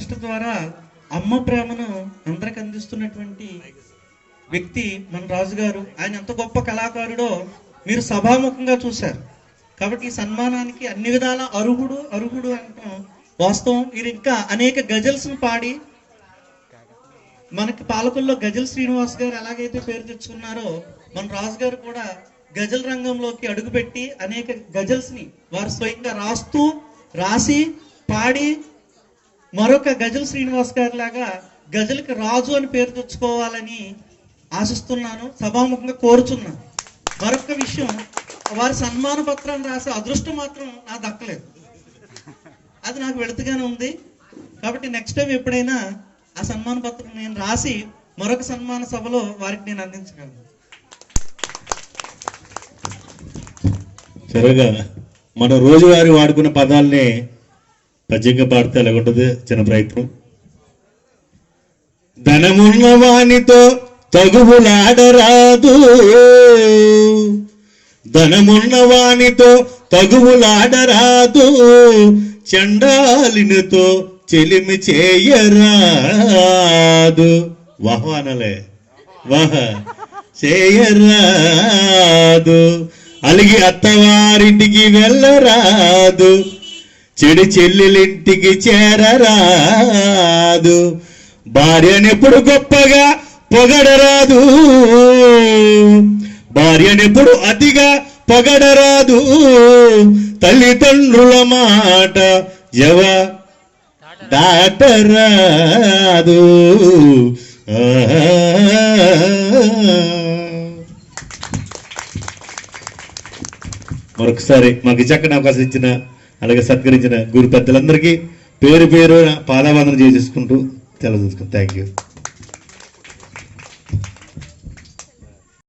Trust ద్వారా అమ్మ ప్రేమను అందరికి అందిస్తున్నటువంటి వ్యక్తి మన రాజు గారు ఆయన ఎంత గొప్ప కళాకారుడో మీరు సభాముఖంగా చూశారు. కాబట్టి ఈ సన్మానానికి అన్ని విధాల అర్హుడు అర్హుడు అంటాం వాస్తవం. మీరు ఇంకా అనేక గజల్స్ను పాడి మనకి పాలకుల్లో గజల్ శ్రీనివాస్ గారు ఎలాగైతే పేరు తెచ్చుకున్నారో మన రాజు గారు కూడా గజల్ రంగంలోకి అడుగుపెట్టి అనేక గజల్స్ని వారు స్వయంగా రాస్తూ రాసి పాడి మరొక గజల్ శ్రీనివాస్ గారి లాగా గజల్కి రాజు అని పేరు తెచ్చుకోవాలని ఆశిస్తున్నాను సభాముఖంగా కోరుచున్నాను మరొక విషయం వారి సన్మాన పత్రాన్ని రాసే అదృష్టం మాత్రం నాకు దక్కలేదు. అది నాకు వెళుతుగానే ఉంది. కాబట్టి నెక్స్ట్ టైం ఎప్పుడైనా ఆ సన్మాన పత్రం నేను రాసి మరొక సన్మాన సభలో వారికి నేను అందించగలను. సరేగా మనం రోజువారీ వాడుకున్న పదాలనే పద్యంగా పాడితే ఎలాగుంటుంది? చిన్న ప్రయత్నం. ధనమున్న వానితో తగువులాడరాదు. ధనమున్న వానితో తగువులాడరాదు. చండాలినితో చెలిమి చేయరాదు. వాహ వాహ. చేయరాదు. అలిగి అత్తవారింటికి వెళ్ళరాదు. చెడు చెల్లెలింటికి చేరరాదు. భార్యనెప్పుడు గొప్పగా పొగడరాదు. భార్యనెప్పుడు అతిగా పొగడరాదు. తల్లిదండ్రుల మాట ఎవ దాటరాదు. మరొకసారి మాకు చక్కని అవకాశం ఇచ్చిన అలాగే సత్కరించిన గురు పెద్దలందరికీ పేరు పేరు పాదావందన చేసుకుంటూ తెలదూసుకుంటాం థ్యాంక్ యూ